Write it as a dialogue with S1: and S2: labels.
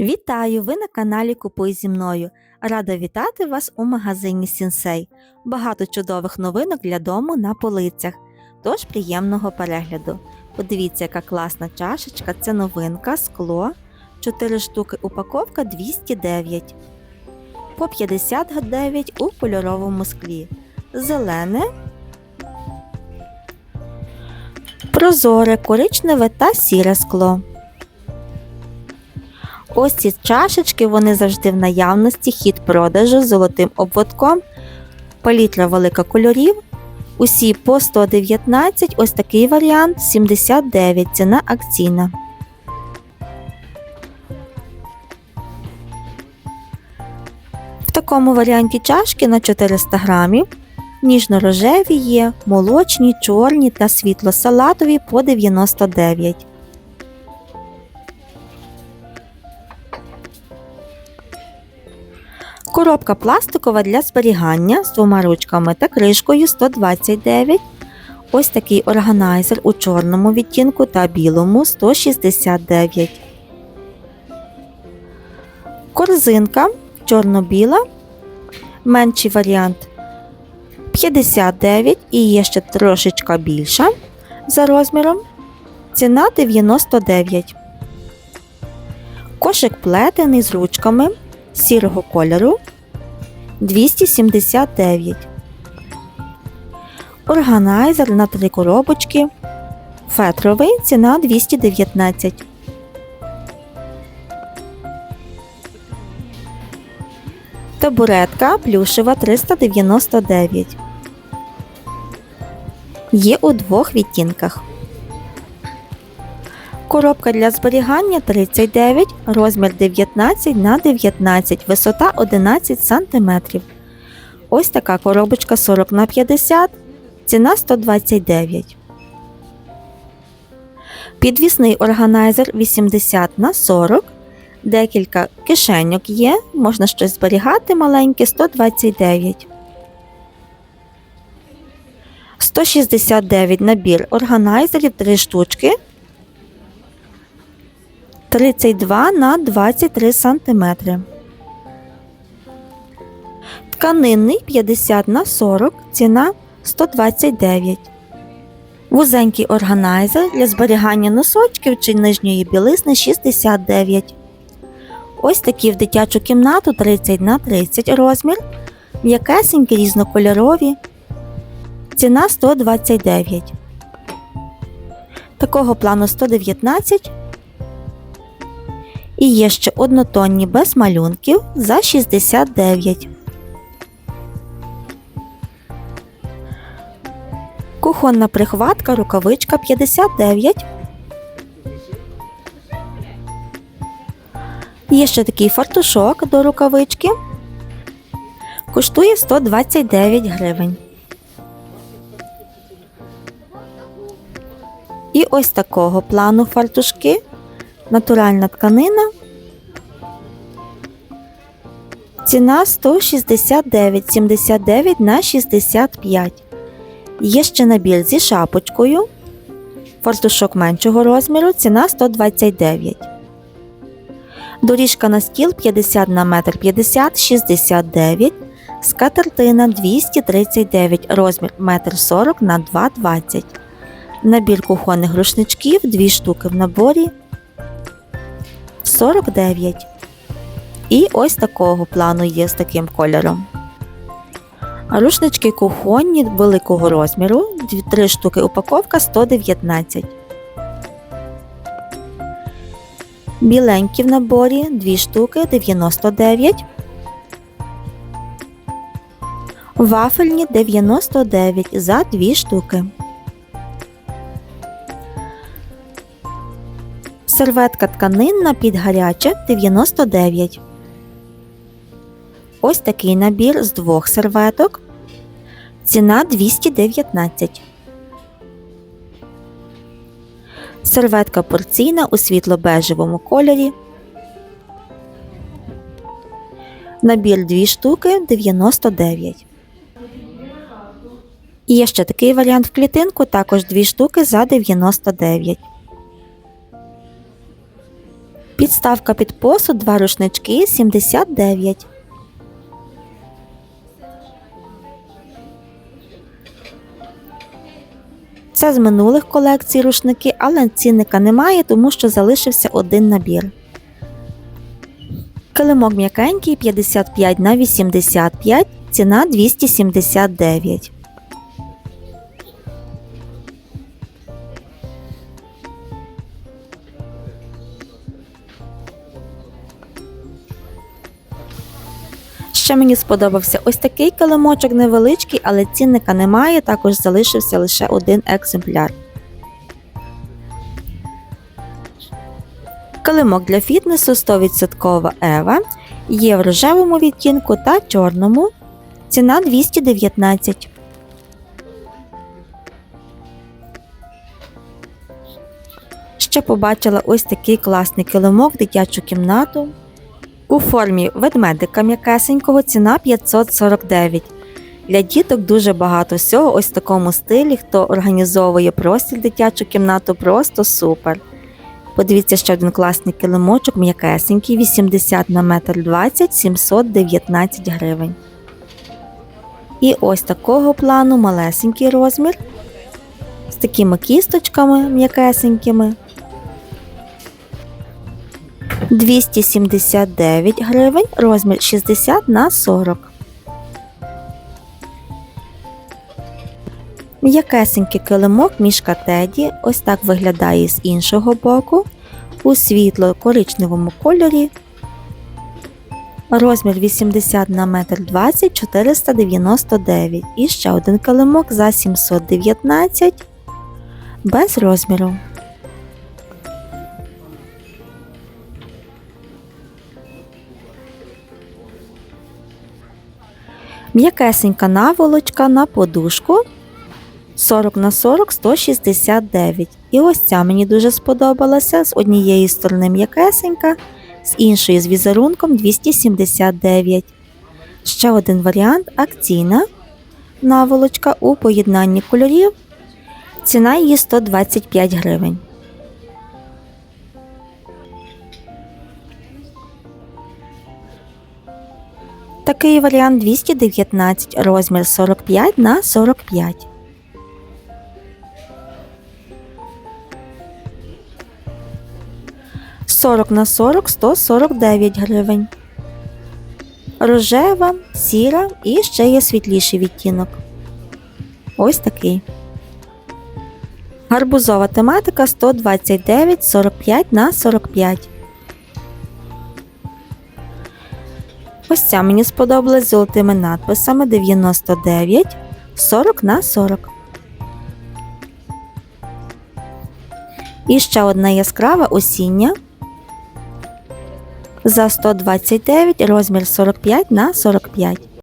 S1: Вітаю! Ви на каналі Купуй зі мною. Рада вітати вас у магазині Сінсей. Багато чудових новинок для дому на полицях. Тож приємного перегляду. Подивіться, яка класна чашечка. Це новинка, скло. 4 штуки упаковка 209. По 59 у кольоровому склі. Зелене. Прозоре, коричневе та сіре скло. Ось ці чашечки, вони завжди в наявності, хід продажу з золотим обводком, палітра велика кольорів. Усі по 119, ось такий варіант 79, ціна акційна. В такому варіанті чашки на 400 грамів. Ніжно-рожеві є, молочні, чорні та світло-салатові по 99. Коробка пластикова для зберігання з двома ручками та кришкою 129. Ось такий органайзер у чорному відтінку та білому 169. Корзинка чорно-біла. Менший варіант 59 і є ще трошечка більша за розміром. Ціна 99. Кошик плетений з ручками сірого кольору 279. Органайзер на три коробочки. Фетровий ціна 219. Табуретка плюшева 399. Є у двох відтінках. Коробка для зберігання 39, розмір 19 на 19, висота 11 см. Ось така коробочка 40 на 50, ціна 129. Підвісний органайзер 80 на 40. Декілька кишеньок є, можна щось зберігати маленьке 129. 169 набір органайзерів 3 штучки 32 на 23 см. Тканинний 50 на 40, ціна 129. Вузенький органайзер для зберігання носочків чи нижньої білизни 69. Ось такі в дитячу кімнату 30 на 30 розмір. М'якесенькі різнокольорові. Ціна 129. Такого плану 119. І є ще однотонні без малюнків за 69. Кухонна прихватка рукавичка 59. Є ще такий фартушок до рукавички. Коштує 129 гривень. І ось такого плану фартушки натуральна тканина. Ціна 169,79 на 65. Є ще набір зі шапочкою. Фартушок меншого розміру. Ціна 129. Доріжка на стіл 50 на 1,50 м 69. Скатертина 239 розмір 1,40 м на 2,20 Набір кухонних рушничків 2 штуки в наборі 49. І ось такого плану є з таким кольором. Рушнички кухонні великого розміру, 3 штуки упаковка 119. Біленькі в наборі 2 штуки 99. Вафельні 99 за 2 штуки. Серветка тканинна під гаряче 99. Ось такий набір з двох серветок. Ціна 219. Серветка порційна у світло-бежевому кольорі. Набір 2 штуки 99. І є ще такий варіант в клітинку, також 2 штуки за 99. Підставка під посуд, два рушнички 79. Це з минулих колекцій рушники, але цінника немає, тому що залишився один набір. Килимок м'якенький 55 на 85, ціна 279. Ще мені сподобався ось такий килимочок невеличкий, але цінника немає, також залишився лише один екземпляр. Килимок для фітнесу 100% Ева. Є в рожевому відтінку та чорному. Ціна 219. Ще побачила ось такий класний килимок дитячу кімнату. У формі ведмедика м'якесенького ціна 549. Для діток дуже багато всього ось в такому стилі. Хто організовує простір дитячу кімнату, просто супер. Подивіться ще один класний килимочок, м'якесенький, 80 на 1,20 м, 719 гривень. І ось такого плану малесенький розмір. З такими кісточками м'якесенькими. 279 гривень, розмір 60 на 40. М'якесенький килимок мішка Теді ось так виглядає з іншого боку. У світло коричневому кольорі. Розмір 80 на 1,20 м 499 І ще один килимок за 719 без розміру. М'якесенька наволочка на подушку 40 на 40 169. І ось ця мені дуже сподобалася. З однієї сторони м'якесенька, з іншої з візерунком 279. Ще один варіант акційна наволочка у поєднанні кольорів. Ціна її 125 гривень. Такий варіант 219, розмір 45 на 45. Сорок на 40 149 гривень. Рожева, сіра і ще є світліший відтінок. Ось такий. Гарбузова тематика 129 45 на 45. Ось ця мені сподобалась золотими надписами 99 40 на 40. І ще одна яскрава осіння за 129 розмір 45 на 45.